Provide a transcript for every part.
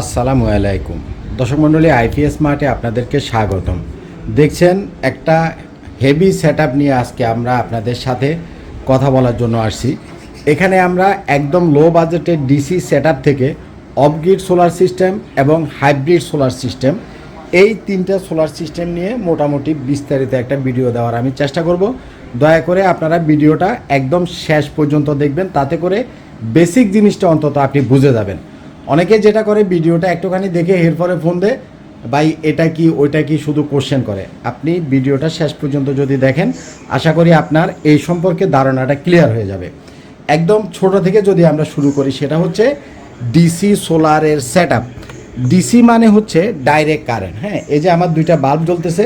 আসসালামু আলাইকুম। দর্শক মণ্ডলী, আইপিএস মার্টে আপনাদেরকে স্বাগতম। দেখছেন একটা হেভি সেট নিয়ে আজকে আমরা আপনাদের সাথে কথা বলার জন্য আসছি। এখানে আমরা একদম লো বাজেটের ডিসি সেট থেকে অফগ্রিড সোলার সিস্টেম এবং হাইব্রিড সোলার সিস্টেম এই তিনটা সোলার সিস্টেম নিয়ে মোটামুটি বিস্তারিত একটা ভিডিও দেওয়ার আমি চেষ্টা করব। দয়া করে আপনারা ভিডিওটা একদম শেষ পর্যন্ত দেখবেন, তাতে করে বেসিক জিনিসটা অন্তত আপনি বুঝে যাবেন। অনেকে যেটা করে ভিডিওটা একটুখানি দেখে এরপরে ফোন দে ভাই, এটা কি, ওইটা কি শুধু কোশ্চেন করে? আপনি ভিডিওটা শেষ পর্যন্ত যদি দেখেন, আশা করি আপনার এই সম্পর্কে ধারণাটা ক্লিয়ার হয়ে যাবে। একদম ছোট থেকে যদি আমরা শুরু করি, সেটা হচ্ছে ডিসি সোলারের সেট আপ ডিসি মানে হচ্ছে ডাইরেক্ট কারেন্ট হ্যাঁ? এই যে আমার দুইটা বাল্ব জ্বলতেছে,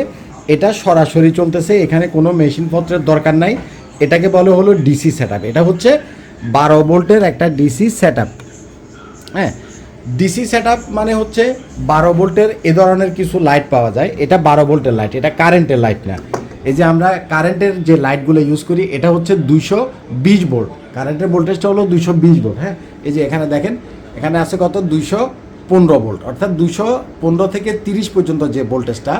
এটা সরাসরি চলতেছে, এখানে কোনো মেশিনপত্রের দরকার নাই। এটাকে বলে হলো ডিসি সেট এটা হচ্ছে বারো ভোল্টের একটা ডিসি সেট হ্যাঁ? ডিসি সেট মানে হচ্ছে বারো ভোল্টের এ ধরনের কিছু লাইট পাওয়া যায়। এটা বারো ভোল্টের লাইট এটা কারেন্টের লাইট না। এই যে আমরা কারেন্টের যে লাইটগুলো ইউজ করি, এটা হচ্ছে দুইশো বিশ ভোল্ট কারেন্টের ভোল্টেজটা হলো দুইশো বিশ ভোল্ট হ্যাঁ? এই যে এখানে দেখেন, এখানে আছে কত? দুইশো পনেরো ভোল্ট অর্থাৎ দুইশো পনেরো থেকে তিরিশ পর্যন্ত যে ভোল্টেজটা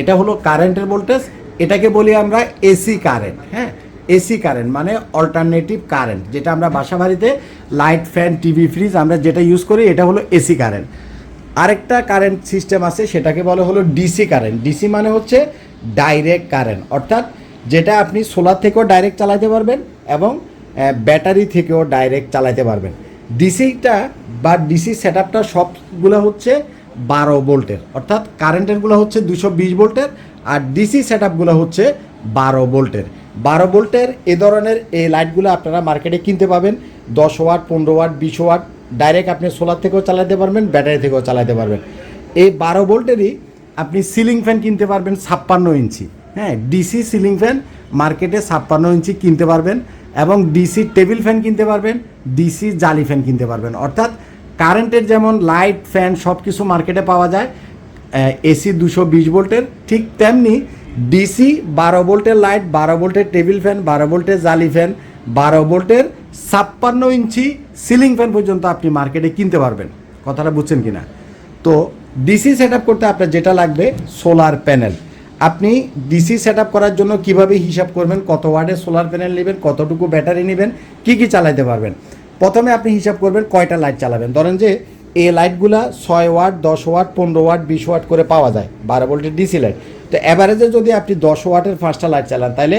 এটা হলো কারেন্টের ভোল্টেজ এটাকে বলি আমরা এসি কারেন্ট হ্যাঁ? এসি কারেন্ট মানে অল্টারনেটিভ কারেন্ট যেটা আমরা বাসা বাড়িতে লাইট ফ্যান টিভি ফ্রিজ আমরা যেটা ইউজ করি, এটা হলো এসি কারেন্ট। আরেকটা কারেন্ট সিস্টেম আছে, সেটাকে বলে হলো ডিসি কারেন্ট ডিসি মানে হচ্ছে ডাইরেক্ট কারেন্ট অর্থাৎ যেটা আপনি সোলার থেকেও ডাইরেক্ট চালাতে পারবেন এবং ব্যাটারি থেকেও ডাইরেক্ট চালাতে পারবেন। ডিসিটা বা ডিসি সেট আপটা সবগুলো হচ্ছে বারো ভোল্টের, অর্থাৎ কারেন্টেরগুলো হচ্ছে দুশো বিশ ভোল্টের আর ডিসি সেট আপগুলো হচ্ছে বারো ভোল্টের। বারো ভোল্টের এ ধরনের এই লাইটগুলো আপনারা মার্কেটে কিনতে পাবেন। দশ ওয়াট, পনেরো ওয়াট, বিশ ওয়াট ডাইরেক্ট আপনি সোলার থেকেও চালাতে পারবেন ব্যাটারি থেকেও চালাতে পারবেন। এই বারো ভোল্টেরই আপনি সিলিং ফ্যান কিনতে পারবেন ছাপ্পান্ন ইঞ্চি। হ্যাঁ ডিসি সিলিং ফ্যান মার্কেটে ছাপ্পান্ন ইঞ্চি কিনতে পারবেন এবং ডিসি টেবিল ফ্যান কিনতে পারবেন ডিসি জালি ফ্যান কিনতে পারবেন। অর্থাৎ কারেন্টের যেমন লাইট ফ্যান সব কিছু মার্কেটে পাওয়া যায় এসি দুশো বিশ ভোল্টের ঠিক তেমনি ডিসি, বারো ভোল্টের লাইট, বারো ভোল্টের টেবিল ফ্যান, বারো ভোল্টের জালি ফ্যান, বারো ভোল্টের ছাপ্পান্ন ইঞ্চি সিলিং ফ্যান পর্যন্ত আপনি মার্কেটে কিনতে পারবেন। কথাটা বুঝছেন কি না তো ডিসি সেট করতে আপনার যেটা লাগবে, সোলার প্যানেল। আপনি ডিসি সেট করার জন্য কীভাবে হিসাব করবেন, কত ওয়ার্ডের সোলার প্যানেল নেবেন, কতটুকু ব্যাটারি নেবেন, কি কি চালাইতে পারবেন? প্রথমে আপনি হিসাব করবেন কয়টা লাইট চালাবেন। ধরেন যে এই লাইটগুলা ছয় ওয়াট, দশ ওয়াট, পনেরো ওয়াট, বিশ ওয়াট করে পাওয়া যায়, বারো ভোল্টের ডিসি লাইট। তো অ্যাভারেজে যদি আপনি দশ ওয়াটের পাঁচটা লাইট চালান তাহলে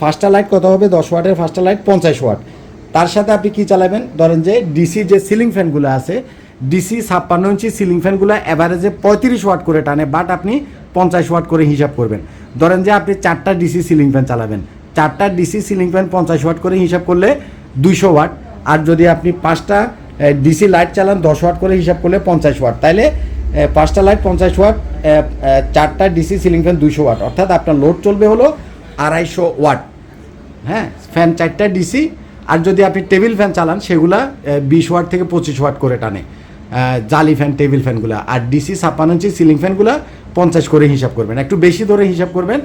ফার্স্টটা লাইট কত হবে? দশ ওয়াটের ফার্স্টটা লাইট পঞ্চাশ ওয়াট। তার সাথে আপনি কি চালাবেন? ধরেন যে ডিসি যে সিলিং ফ্যানগুলো আছে ডিসি ছাপ্পান্ন ইঞ্চি সিলিং ফ্যানগুলো অ্যাভারেজে পঁয়ত্রিশ ওয়াট করে টানে বাট আপনি পঞ্চাশ ওয়াট করে হিসাব করবেন। ধরেন যে আপনি চারটা ডিসি সিলিং ফ্যান চালাবেন। চারটা ডিসি সিলিং ফ্যান পঞ্চাশ ওয়াট করে হিসাব করলে দুইশো ওয়াট। আর যদি আপনি পাঁচটা ডিসি লাইট চালান দশ ওয়াট করে হিসাব করলে পঞ্চাশ ওয়াট। তাইলে এ, পাঁচটা লাইট পঞ্চাশ ওয়াট চারটা ডিসি সিলিং ফ্যান দুইশো ওয়াট অর্থাৎ আপনার লোড চলবে হলো আড়াইশো ওয়াট হ্যাঁ ফ্যান চারটা ডিসি আর যদি আপনি টেবিল ফ্যান চালান, সেগুলা বিশ ওয়াট থেকে পঁচিশ ওয়াট করে টানে। জালি ফ্যান টেবিল ফ্যানগুলো আর ডিসি ছাপ্পান্ন ইঞ্চি সিলিং ফ্যানগুলো পঞ্চাশ করে হিসাব করবেন। একটু বেশি ধরে হিসাব করবেন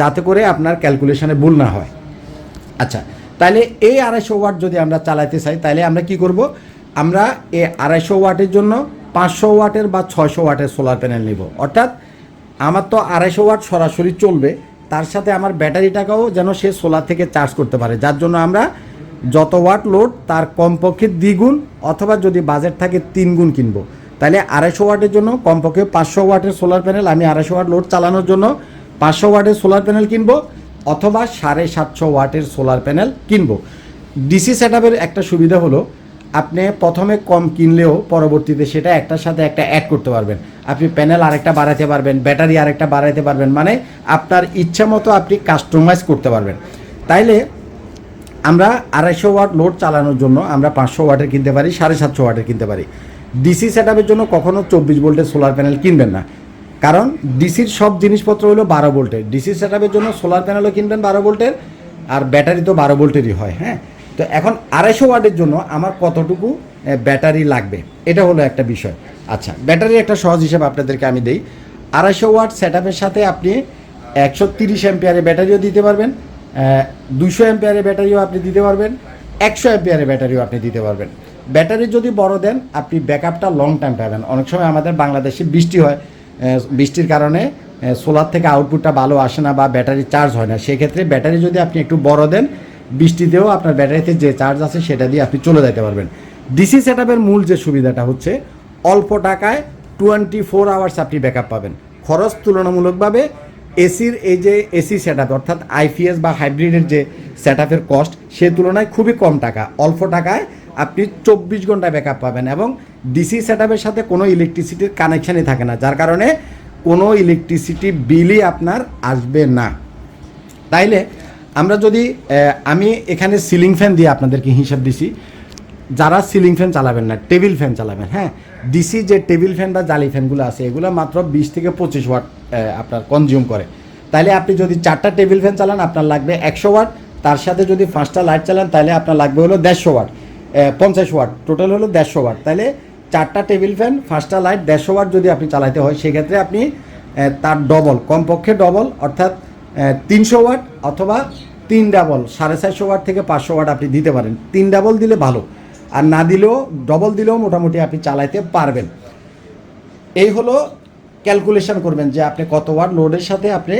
যাতে করে আপনার ক্যালকুলেশনে ভুল না হয়। আচ্ছা তাহলে এই আড়াইশো ওয়াট যদি আমরা চালাতে চাই তাহলে আমরা কি করব? আমরা এই আড়াইশো ওয়াটের জন্য পাঁচশো ওয়াটের বা ছয়শো ওয়াটের সোলার প্যানেল নিব। অর্থাৎ আমার তো আড়াইশো ওয়াট সরাসরি চলবে, তার সাথে আমার ব্যাটারিটাকেও যেন সে সোলার থেকে চার্জ করতে পারে। যার জন্য আমরা যত ওয়াট লোড তার কমপক্ষে দ্বিগুণ অথবা যদি বাজেট থাকে তিন গুণ কিনবো। তাহলে আড়াইশো ওয়াটের জন্য কমপক্ষে পাঁচশো ওয়াটের সোলার প্যানেল আমি আড়াইশো ওয়াট লোড চালানোর জন্য পাঁচশো ওয়াটের সোলার প্যানেল কিনবো অথবা সাড়ে সাতশো ওয়াটের সোলার প্যানেল কিনবো। ডিসি সেট একটা সুবিধা হলো আপনি প্রথমে কম কিনলেও পরবর্তীতে সেটা একটার সাথে একটা অ্যাড করতে পারবেন। আপনি প্যানেল আরেকটা বাড়াতে পারবেন ব্যাটারি আরেকটা বাড়াতে পারবেন মানে আপনার ইচ্ছা মতো আপনি কাস্টমাইজ করতে পারবেন। তাইলে আমরা আড়াইশো ওয়াট লোড চালানোর জন্য আমরা পাঁচশো ওয়াটের কিনতে পারি, সাড়ে সাতশো ওয়াটের কিনতে পারি। ডিসি সেট জন্য কখনও চব্বিশ ভোল্টের সোলার প্যানেল কিনবেন না। কারণ ডিসির সব জিনিসপত্র হলো বারো ভোল্টের। ডিসি সেট জন্য সোলার প্যানেলও কিনবেন বারো ভোল্টের, আর ব্যাটারি তো বারো ভোল্টেরই হয় হ্যাঁ? তো এখন আড়াইশো ওয়াটের জন্য আমার কতটুকু ব্যাটারি লাগবে? এটা হলো একটা বিষয়। আচ্ছা ব্যাটারির একটা সহজ হিসাব আপনাদেরকে আমি দিই। আড়াইশো ওয়াট সেট সাথে আপনি একশো তিরিশ অ্যাম্পিয়ারের ব্যাটারিও দিতে পারবেন দুশো অ্যাম্পিয়ারের ব্যাটারিও আপনি দিতে পারবেন, একশো অ্যাম্পিয়ারের ব্যাটারিও আপনি দিতে পারবেন। ব্যাটারি যদি বড় দেন, আপনি ব্যাকআপটা লং টাইম পাবেন। অনেক সময় আমাদের বাংলাদেশে বৃষ্টি হয় বৃষ্টির কারণে সোলার থেকে আউটপুটটা ভালো আসে না বা ব্যাটারি চার্জ হয় না। সেক্ষেত্রে ব্যাটারি যদি আপনি একটু বড় দেন বৃষ্টিতেও আপনার ব্যাটারিতে যে চার্জ আছে সেটা দিয়ে আপনি চলে যেতে পারবেন। ডিসি সেটআপের মূল যে সুবিধাটা হচ্ছে, অল্প টাকায় টোয়েন্টি ফোর আওয়ার্স আপনি ব্যাকআপ পাবেন। খরচ তুলনামূলকভাবে এসির এই যে এসি সেট অর্থাৎ আইপিএস বা হাইব্রিডের যে সেট কস্ট সে তুলনায় খুবই কম টাকা। অল্প টাকায় আপনি চব্বিশ ঘণ্টা ব্যাকআপ পাবেন এবং ডিসি সেট সাথে কোনো ইলেকট্রিসিটির কানেকশানই থাকে না, যার কারণে কোনো ইলেকট্রিসিটি বিলই আপনার আসবে না। তাইলে আমরা যদি আমি এখানে সিলিং ফ্যান দিয়ে আপনাদেরকে হিসাব দিছি। যারা সিলিং ফ্যান চালাবেন না টেবিল ফ্যান চালাবেন হ্যাঁ? ডিসি যে টেবিল ফ্যান বা জালি ফ্যানগুলো আছে, এগুলো মাত্র বিশ থেকে পঁচিশ ওয়াট আপনার কনজিউম করে। তাইলে আপনি যদি চারটা টেবিল ফ্যান চালান, আপনার লাগবে একশো ওয়াট তার সাথে যদি পাঁচটা লাইট চালান তাহলে আপনার লাগবে হলো দেড়শো ওয়াট পঞ্চাশ ওয়াট টোটাল হলো দেড়শো ওয়াট তাহলে চারটা টেবিল ফ্যান পাঁচটা লাইট দেড়শো ওয়াট যদি আপনি চালাইতে হয়, সেক্ষেত্রে আপনি তার ডবল কমপক্ষে ডবল অর্থাৎ তিনশো ওয়াট অথবা তিন ডাবল, সাড়ে চারশো ওয়াট থেকে পাঁচশো ওয়াট আপনি দিতে পারেন। তিন ডাবল দিলে ভালো, আর না দিলেও, ডবল দিলেও মোটামুটি আপনি চালাইতে পারবেন। এই হলো ক্যালকুলেশন করবেন যে আপনি কত ওয়াট লোডের সাথে আপনি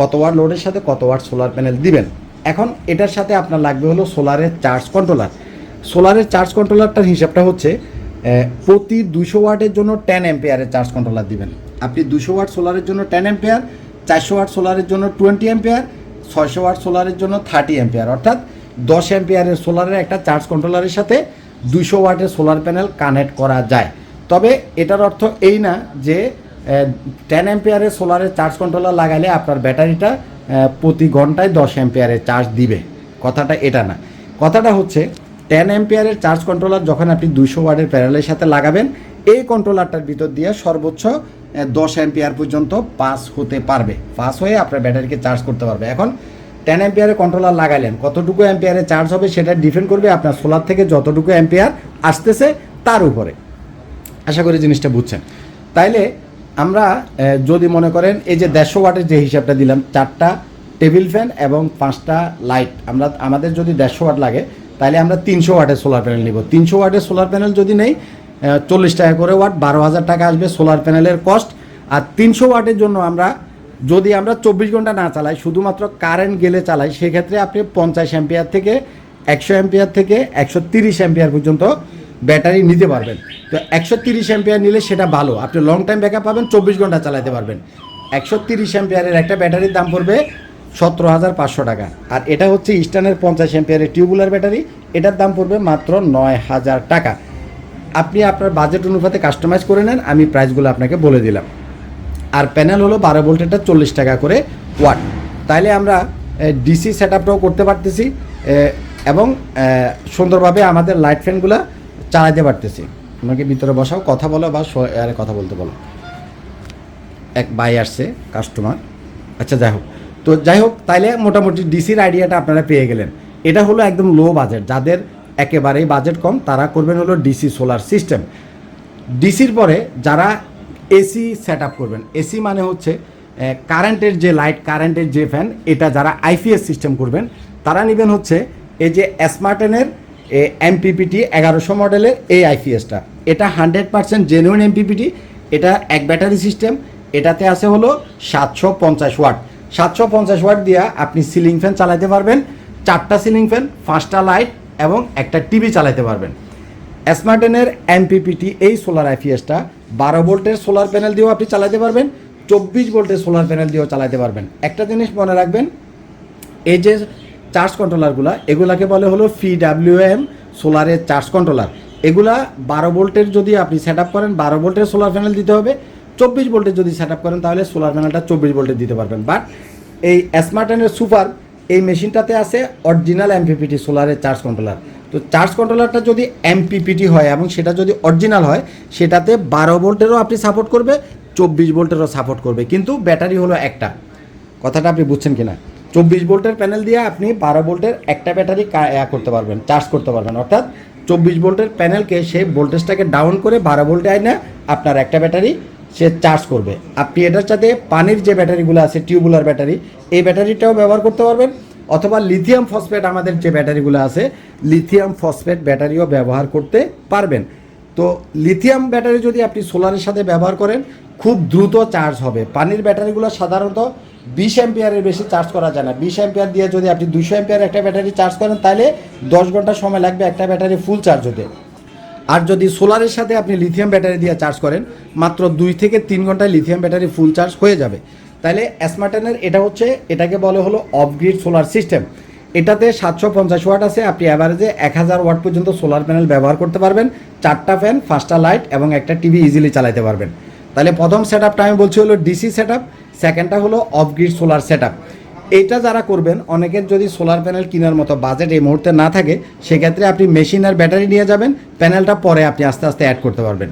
কত ওয়াট লোডের সাথে কত ওয়াট সোলার প্যানেল দিবেন। এখন এটার সাথে আপনার লাগবে হলো সোলারের চার্জ কন্ট্রোলার। সোলারের চার্জ কন্ট্রোলারটার হিসাবটা হচ্ছে প্রতি দুশো ওয়াটের জন্য টেন এম্পেয়ারের চার্জ কন্ট্রোলার দিবেন। আপনি দুশো ওয়াট সোলারের জন্য টেন এম্পেয়ার চারশো ওয়াট সোলারের জন্য টোয়েন্টি এম্পেয়ার ছয়শো ওয়াট সোলারের জন্য থার্টি এম্পেয়ার অর্থাৎ দশ এম্পেয়ারের সোলারের একটা চার্জ কন্ট্রোলারের সাথে দুশো ওয়াটের সোলার প্যানেল কানেক্ট করা যায়। তবে এটার অর্থ এই না যে টেন অ্যাম্পিয়ারের সোলারের চার্জ কন্ট্রোলার লাগালে আপনার ব্যাটারিটা প্রতি ঘন্টায় দশ অ্যাম্পিয়ারের চার্জ দিবে। কথাটা এটা না। কথাটা হচ্ছে টেন অ্যাম্পিয়ারের চার্জ কন্ট্রোলার যখন আপনি দুশো ওয়ার্ডের প্যানেলের সাথে লাগাবেন, এই কন্ট্রোলারটার ভিতর দিয়ে সর্বোচ্চ দশ অ্যাম্পিয়ার পর্যন্ত পাস হতে পারবে। পাস হয়ে আপনার ব্যাটারিকে চার্জ করতে পারবে। এখন টেন অ্যাম্পিয়ারের কন্ট্রোলার লাগালেন কতটুকু অ্যাম্পিয়ারে চার্জ হবে সেটা ডিপেন্ড করবে আপনার সোলার থেকে যতটুকু অ্যাম্পিয়ার আসতেছে তার উপরে। আশা করি জিনিসটা বুঝছেন। তাইলে আমরা যদি মনে করেন এই যে দেড়শো ওয়াটের যে হিসাবটা দিলাম, চারটা টেবিল ফ্যান এবং পাঁচটা লাইট আমরা, আমাদের যদি দেড়শো ওয়াট লাগে তাহলে আমরা তিনশো ওয়াটের সোলার প্যানেল নিব। তিনশো ওয়াটের সোলার প্যানেল যদি নেই চল্লিশ টাকা করে ওয়াট, বারো হাজার টাকা আসবে সোলার প্যানেলের কস্ট আর তিনশো ওয়াটের জন্য আমরা, যদি আমরা চব্বিশ ঘণ্টা না চালাই, শুধুমাত্র কারেন্ট গেলে চালাই, সেক্ষেত্রে আপনি পঞ্চাশ অ্যাম্পিয়ার থেকে একশো অ্যাম্পিয়ার থেকে একশো তিরিশ অ্যাম্পিয়ার পর্যন্ত ব্যাটারি নিতে পারবেন। তো একশো তিরিশ অ্যাম্পিয়ার নিলে সেটা ভালো। আপনি লং টাইম ব্যাকআপ পাবেন, চব্বিশ ঘণ্টা চালাতে পারবেন। একশো তিরিশ অ্যাম্পিয়ারের একটা ব্যাটারির দাম পড়বে সতেরো হাজার পাঁচশো টাকা। আর এটা হচ্ছে ইস্টার্নের পঞ্চাশ অ্যাম্পিয়ারের টিউবুলার ব্যাটারি, এটার দাম পড়বে মাত্র নয় হাজার টাকা। আপনি আপনার বাজেট অনুপাতে কাস্টমাইজ করে নেন, আমি প্রাইসগুলো আপনাকে বলে দিলাম। আর প্যানেল হলো বারো ভোল্টেরটা চল্লিশ টাকা করে ওয়াট তাইলে আমরা ডিসি সেট আপটাও করতে পারতেছি এবং সুন্দরভাবে আমাদের লাইট ফ্যানগুলো চালাতে পারতেছি। আপনাকে ভিতরে বসাও, কথা বলো বা আরে কথা বলতে বলো। এক বাই আসছে কাস্টমার আচ্ছা যাই হোক। তো যাই হোক, তাইলে মোটামুটি ডিসির আইডিয়াটা আপনারা পেয়ে গেলেন। এটা হলো একদম লো বাজেট যাদের একেবারেই বাজেট কম, তারা করবেন হলো ডিসি সোলার সিস্টেম ডিসির পরে যারা এসি সেট আপ করবেন এসি মানে হচ্ছে কারেন্টের যে লাইট কারেন্টের যে ফ্যান এটা যারা আইপিএস সিস্টেম করবেন, তারা নেবেন হচ্ছে এই যে স্মার্টেনের এমপিপিটি এগারোশো মডেলের এই আইপিএসটা এটা হান্ড্রেড পার্সেন্ট জেনুইন এমপিপিটি এটা এক ব্যাটারি সিস্টেম এটাতে আছে হলো সাতশো পঞ্চাশ ওয়াট সাতশো পঞ্চাশ ওয়াট দিয়ে আপনি সিলিং ফ্যান চালাতে পারবেন, চারটা সিলিং ফ্যান পাঁচটা লাইট এবং একটা টিভি চালাতে পারবেন। স্মার্টেনের এমপিপিটি এই সোলার আইপিএসটা বারো ভোল্টের সোলার প্যানেল দিয়েও আপনি চালাতে পারবেন, চব্বিশ ভোল্টের সোলার প্যানেল দিয়েও চালাতে পারবেন। একটা জিনিস মনে রাখবেন, এই যে চার্জ কন্ট্রোলারগুলো এগুলাকে বলে হলো এম সোলারের চার্জ কন্ট্রোলার এগুলা বারো ভোল্টের যদি আপনি সেট আপ করেন, বারো ভোল্টের সোলার প্যানেল দিতে হবে। চব্বিশ ভোল্টের যদি সেট করেন, তাহলে সোলার প্যানেলটা চব্বিশ ভোল্টের দিতে পারবেন। বাট এই স্মার্টেনের সুপার এই মেশিনটাতে আছে অরিজিনাল এমপিপিটি সোলারের চার্জ কন্ট্রোলার তো চার্জ কন্ট্রোলারটা যদি এমপিপিটি হয় এবং সেটা যদি অরিজিনাল হয়, সেটাতে বারো ভোল্টেরও আপনি সাপোর্ট করবে, চব্বিশ ভোল্টেরও সাপোর্ট করবে। কিন্তু ব্যাটারি হলো একটা। কথাটা আপনি বুঝছেন কি না চব্বিশ ভোল্টের প্যানেল দিয়ে আপনি বারো ভোল্টের একটা ব্যাটারি করতে পারবেন চার্জ করতে পারবেন। অর্থাৎ চব্বিশ ভোল্টের প্যানেলকে সেই ভোল্টেজটাকে ডাউন করে বারো ভোল্টে আয় না আপনার একটা ব্যাটারি সে চার্জ করবে। আপনি এটার সাথে পানির যে ব্যাটারিগুলো আছে টিউবুলার ব্যাটারি এই ব্যাটারিটাও ব্যবহার করতে পারবেন। অথবা লিথিয়াম ফসফেট আমাদের যে ব্যাটারিগুলো আছে লিথিয়াম ফসফেট ব্যাটারিও ব্যবহার করতে পারবেন। তো লিথিয়াম ব্যাটারি যদি আপনি সোলারের সাথে ব্যবহার করেন, খুব দ্রুত চার্জ হবে। পানির ব্যাটারিগুলো সাধারণত বিশ অ্যাম্পিয়ারের বেশি চার্জ করা যায় না। বিশ অ্যাম্পিয়ার দিয়ে যদি আপনি দুশো অ্যাম্পিয়ার একটা ব্যাটারি চার্জ করেন, তাহলে দশ ঘণ্টা সময় লাগবে একটা ব্যাটারি ফুল চার্জ হতে। আর যদি সোলারের সাথে আপনি লিথিয়াম ব্যাটারি দিয়ে চার্জ করেন, মাত্র দুই থেকে তিন ঘন্টায় লিথিয়াম ব্যাটারি ফুল চার্জ হয়ে যাবে। তাহলে স্মার্টেনের এটা হচ্ছে, এটাকে বলে হলো অফগ্রিড সোলার সিস্টেম এটাতে সাতশো পঞ্চাশ ওয়াট আছে, আপনি অ্যাভারেজে এক হাজার ওয়াট পর্যন্ত সোলার প্যানেল ব্যবহার করতে পারবেন। চারটা ফ্যান পাঁচটা লাইট এবং একটা টিভি ইজিলি চালাতে পারবেন। তাহলে প্রথম সেট আপটা আমি বলছি হলো ডিসি সেট আপ সেকেন্ডটা হলো অফগ্রিড সোলার সেট আপ এইটা যারা করবেন, অনেকের যদি সোলার প্যানেল কেনার মতো বাজেট এই মুহূর্তে না থাকে, সেক্ষেত্রে আপনি মেশিন আর ব্যাটারি নিয়ে যাবেন প্যানেলটা পরে আপনি আস্তে আস্তে অ্যাড করতে পারবেন।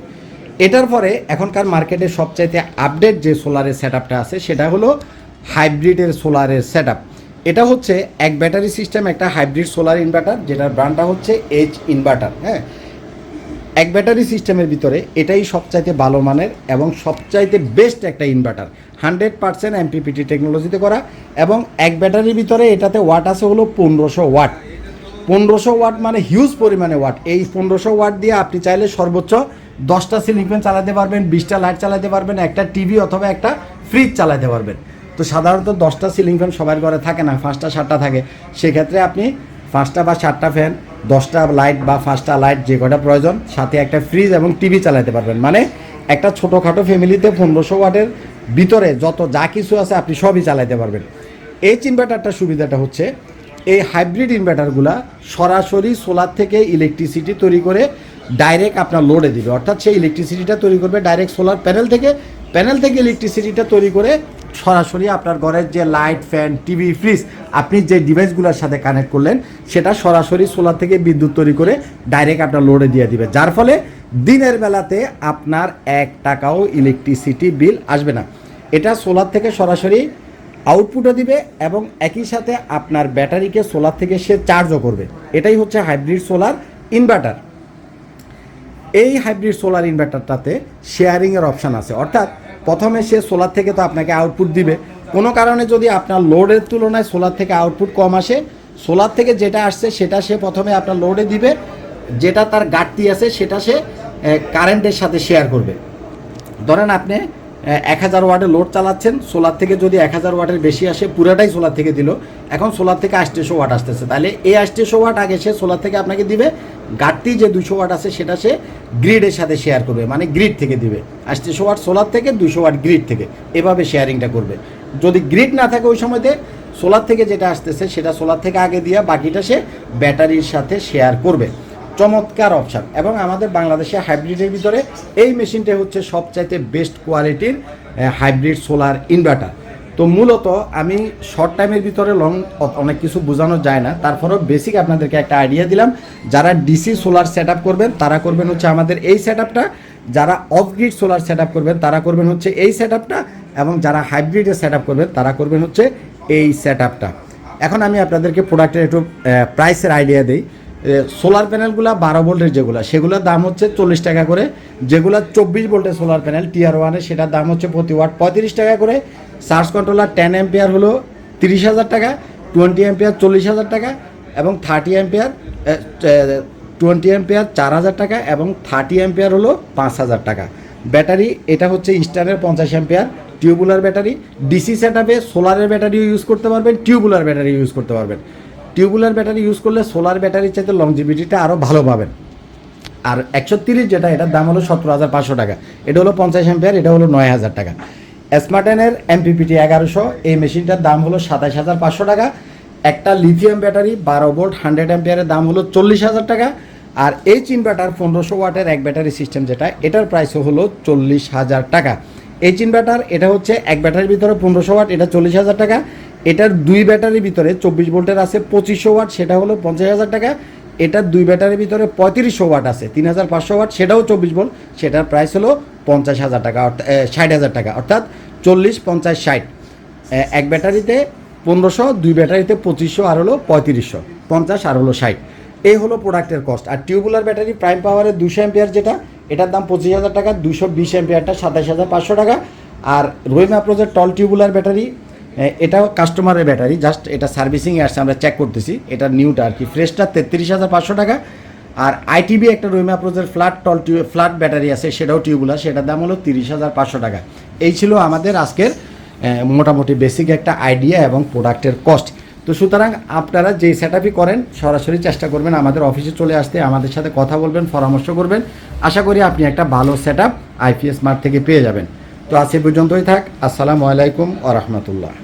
এটার পরে এখনকার মার্কেটে সবচাইতে আপডেট যে সোলারের সেট আছে, সেটা হলো হাইব্রিডের সোলারের সেট এটা হচ্ছে এক ব্যাটারি সিস্টেম একটা হাইব্রিড সোলার ইনভার্টার যেটার ব্র্যান্ডটা হচ্ছে এইচ ইনভার্টার হ্যাঁ? এক ব্যাটারি সিস্টেমের ভিতরে এটাই সবচাইতে ভালো মানের এবং সবচাইতে বেস্ট একটা ইনভার্টার হান্ড্রেড পার্সেন্ট এমপিপিটি টেকনোলজিতে করা এবং এক ব্যাটারির ভিতরে এটাতে ওয়াট আছে হলো পনেরোশো ওয়াট। পনেরোশো ওয়াট মানে হিউজ পরিমাণে ওয়াট। এই পনেরোশো ওয়াট দিয়ে আপনি চাইলে সর্বোচ্চ দশটা সিলিং ফ্যান চালাতে পারবেন, বিশটা লাইট চালাতে পারবেন, একটা টিভি অথবা একটা ফ্রিজ চালাতে পারবেন। তো সাধারণত দশটা সিলিং ফ্যান সবার ঘরে থাকে না, পাঁচটা, সাতটা থাকে। সেক্ষেত্রে আপনি পাঁচটা বা সাতটা ফ্যান দশটা লাইট বা পাঁচটা লাইট যে কটা প্রয়োজন, সাথে একটা ফ্রিজ এবং টিভি চালাতে পারবেন। মানে একটা ছোটোখাটো ফ্যামিলিতে পনেরোশো ওয়াটের ভিতরে যত যা কিছু আছে আপনি সবই চালাতে পারবেন। এই ইনভার্টারটার সুবিধাটা হচ্ছে, এই হাইব্রিড ইনভার্টারগুলা সরাসরি সোলার থেকে ইলেকট্রিসিটি তৈরি করে ডাইরেক্ট আপনার লোডে দিবে। অর্থাৎ সেই ইলেকট্রিসিটিটা তৈরি করবে ডাইরেক্ট সোলার প্যানেল থেকে প্যানেল থেকে ইলেকট্রিসিটিটা তৈরি করে সরাসরি আপনার ঘরের যে লাইট ফ্যান টিভি ফ্রিজ আপনি যে ডিভাইসগুলোর সাথে কানেক্ট করলেন, সেটা সরাসরি সোলার থেকে বিদ্যুৎ তৈরি করে ডাইরেক্ট আপনার লোডে দিয়ে দিবে। যার ফলে দিনের বেলাতে আপনার এক টাকাও ইলেকট্রিসিটি বিল আসবে না। এটা সোলার থেকে সরাসরি আউটপুটও দিবে এবং একই সাথে আপনার ব্যাটারিকে সোলার থেকে সে চার্জও করবে। এটাই হচ্ছে হাইব্রিড সোলার ইনভার্টার এই হাইব্রিড সোলার ইনভার্টারটাতে শেয়ারিংয়ের অপশান আছে। অর্থাৎ প্রথমে সে সোলার থেকে তো আপনাকে আউটপুট দিবে। কোনো কারণে যদি আপনার লোডের তুলনায় সোলার থেকে আউটপুট কম আসে, সোলার থেকে যেটা আসছে সেটা সে প্রথমে আপনার লোডে দিবে, যেটা তার ঘাটতি আছে সেটা সে কারেন্টের সাথে শেয়ার করবে। ধরেন আপনি এক হাজার ওয়াটের লোড চালাচ্ছেন সোলার থেকে যদি এক হাজার ওয়াটের বেশি আসে, পুরাটাই সোলার থেকে দিল। এখন সোলার থেকে আষ্টশো ওয়াট আসতেছে। তাহলে এই আষ্টশো ওয়াট আগে সে সোলার থেকে আপনাকে দিবে, ঘাটতি যে দুশো ওয়াট আছে সেটা সে গ্রিডের সাথে শেয়ার করবে মানে গ্রিড থেকে দিবে। আষ্টশো ওয়াট সোলার থেকে, দুশো ওয়াট গ্রিড থেকে, এভাবে শেয়ারিংটা করবে। যদি গ্রিড না থাকে ওই সময়তে সোলার থেকে যেটা আসতেছে সেটা সোলার থেকে আগে দিয়ে বাকিটা সে ব্যাটারির সাথে শেয়ার করবে। চমৎকার অপশান। এবং আমাদের বাংলাদেশে হাইব্রিডের ভিতরে এই মেশিনটা হচ্ছে সবচাইতে বেস্ট কোয়ালিটির হাইব্রিড সোলার ইনভার্টার। তো মূলত আমি শর্ট টাইমের ভিতরে লং অনেক কিছু বোঝানো যায় না। তারপরেও বেসিক আপনাদেরকে একটা আইডিয়া দিলাম। যারা ডিসি সোলার সেট করবেন, তারা করবেন হচ্ছে আমাদের এই সেট যারা অফ গ্রিড সোলার সেট করবেন, তারা করবেন হচ্ছে এই সেট এবং যারা হাইব্রিডে সেট করবেন, তারা করবেন হচ্ছে এই সেট এখন আমি আপনাদেরকে প্রোডাক্টের একটু প্রাইসের আইডিয়া দিই। সোলার প্যানেলগুলো বারো ভোল্টের যেগুলো, সেগুলোর দাম হচ্ছে চল্লিশ টাকা করে। যেগুলো চব্বিশ ভোল্টের সোলার প্যানেল টিআর ওয়ানে সেটার দাম হচ্ছে প্রতি ওয়াট পঁয়ত্রিশ টাকা করে। চার্জ কন্ট্রোলার টেন এম্পিয়ার হলো তিরিশ হাজার টাকা টোয়েন্টি এম্পিয়ার চল্লিশ হাজার টাকা এবং থার্টি এম্পিয়ার টোয়েন্টি এম্পিয়ার চার হাজার টাকা এবং থার্টি এম্পিয়ার হলো পাঁচ হাজার টাকা। ব্যাটারি, এটা হচ্ছে ইস্টার্নের পঞ্চাশ ampere tubular battery DC set আপে সোলারের ব্যাটারিও ইউজ করতে পারবেন টিউবুলার ব্যাটারি ইউজ করতে পারবেন। টিউবুলার ব্যাটারি ইউজ করলে সোলার ব্যাটারির চাইতে লংজিভিটিটা আরও ভালো পাবেন। আর একশো তিরিশ যেটা, এটার দাম হলো সতেরো হাজার পাঁচশো টাকা। এটা হলো পঞ্চাশ এম্পিয়ার এটা হলো নয় হাজার টাকা। স্মার্টেনের এমপিপিটি এগারোশো, এই মেশিনটার দাম হলো সাতাশ হাজার পাঁচশো টাকা। একটা লিথিয়াম ব্যাটারি বারো ভোল্ট হান্ড্রেড অ্যাম্পিয়ারের দাম হলো চল্লিশ হাজার টাকা। আর এইচ ইনভার্টার পনেরোশো ওয়াটের এক ব্যাটারি সিস্টেম যেটা, এটার প্রাইস হলো চল্লিশ হাজার টাকা। এইচ ইনভার্টার এটা হচ্ছে এক ব্যাটারির ভিতরে পনেরোশো ওয়াট, এটা চল্লিশ হাজার টাকা। এটার দুই ব্যাটারির ভিতরে চব্বিশ ভোল্টের আছে পঁচিশশো ওয়াট, সেটা হলো পঞ্চাশ হাজার টাকা। এটার দুই ব্যাটারির ভিতরে পঁয়ত্রিশশো ওয়াট আছে, তিন হাজার পাঁচশো ওয়াট, সেটাও চব্বিশ ভোল্ট, সেটার প্রাইস হলো পঞ্চাশ হাজার টাকা অর্থাৎ ষাট হাজার টাকা, অর্থাৎ চল্লিশ পঞ্চাশ ষাট। এক ব্যাটারিতে পনেরোশো, দুই ব্যাটারিতে পঁচিশশো, আর হলো পঁয়ত্রিশশো, পঞ্চাশ, আর হলো ষাট। এই হলো প্রোডাক্টের কস্ট আর টিউবুলার ব্যাটারি প্রাইম পাওয়ারের দুশো এম্পিয়ার যেটা, এটার দাম পঁচিশ হাজার টাকা, দুশো বিশ এম্পিয়ারটা সাতাশ হাজার পাঁচশো টাকা। আর রহিম অ্যাপ্রোজের টল টিউবুলার ব্যাটারি এটাও কাস্টমারের ব্যাটারি জাস্ট এটা সার্ভিসিংয়ে আসছে, আমরা চেক করতেছি। এটা নিউটা আর কি ফ্রেশটা তেত্রিশ হাজার পাঁচশো টাকা। আর আইটিবি একটা রুইমা প্রোজের ফ্ল্যাট টল টিউ ফ্ল্যাট ব্যাটারি আছে, সেটাও টিউবুলার সেটার দাম হলো তিরিশ হাজার পাঁচশো টাকা। এই ছিল আমাদের আজকের মোটামুটি বেসিক একটা আইডিয়া এবং প্রোডাক্টের কস্ট তো সুতরাং আপনারা যেই সেট করেন, সরাসরি চেষ্টা করবেন আমাদের অফিসে চলে আসতে, আমাদের সাথে কথা বলবেন, পরামর্শ করবেন। আশা করি আপনি একটা ভালো সেট আপ আইপিএস মার্ট থেকে পেয়ে যাবেন। তো আজ পর্যন্তই থাক। আসসালামু আলাইকুম আ রহমতুল্লাহ।